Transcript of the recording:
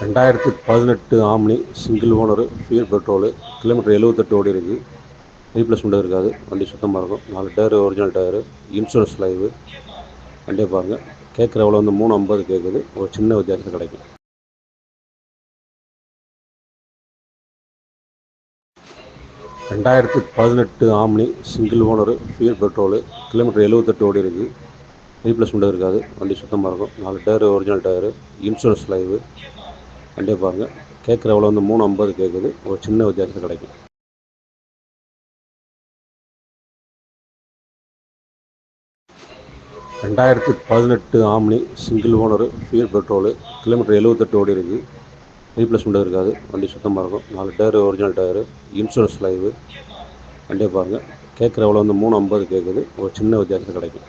ரெண்டாயிரத்தி பதினெட்டு Omni single owner pure petrol kilometre எழுபத்தெட்டு ஓடி இருக்கு. ரீப்ளேஸ்மெண்ட் இருக்காது. வண்டி சுத்தமாக இருக்கும். நாலு tyre original tyre insurance live வண்டியை பாருங்கள் கேட்குற அவ்வளோ வந்து மூணு ஐம்பது கேட்குது ஒரு சின்ன வித்தியாசம் கிடைக்கும். ரெண்டாயிரத்தி பதினெட்டு Omni single owner pure petrol kilometre எழுபத்தெட்டு ஓடி இருக்கு. ரீப்ளேஸ்மெண்ட் இருக்காது. வண்டி சுத்தமாக இருக்கும். நாலு tyre original tyre insurance live வண்டியை பாருங்கள் கேட்குற எவ்வளோ வந்து மூணு ஐம்பது கேட்குது ஒரு சின்ன வித்தியாசம் கிடைக்கும். ரெண்டாயிரத்தி பதினெட்டு Omni single owner pure petrol kilometre எழுபத்தெட்டு ஓடி இருக்குது ரீப்ளேஸ்மெண்ட் இருக்காது. வண்டி சுத்தமாக இருக்கும். நாலு tyre original tyre insurance live வண்டியை பாருங்கள் கேட்குற எவ்வளோ வந்து மூணு ஐம்பது கேட்குது ஒரு சின்ன வித்தியாசம் கிடைக்கும்.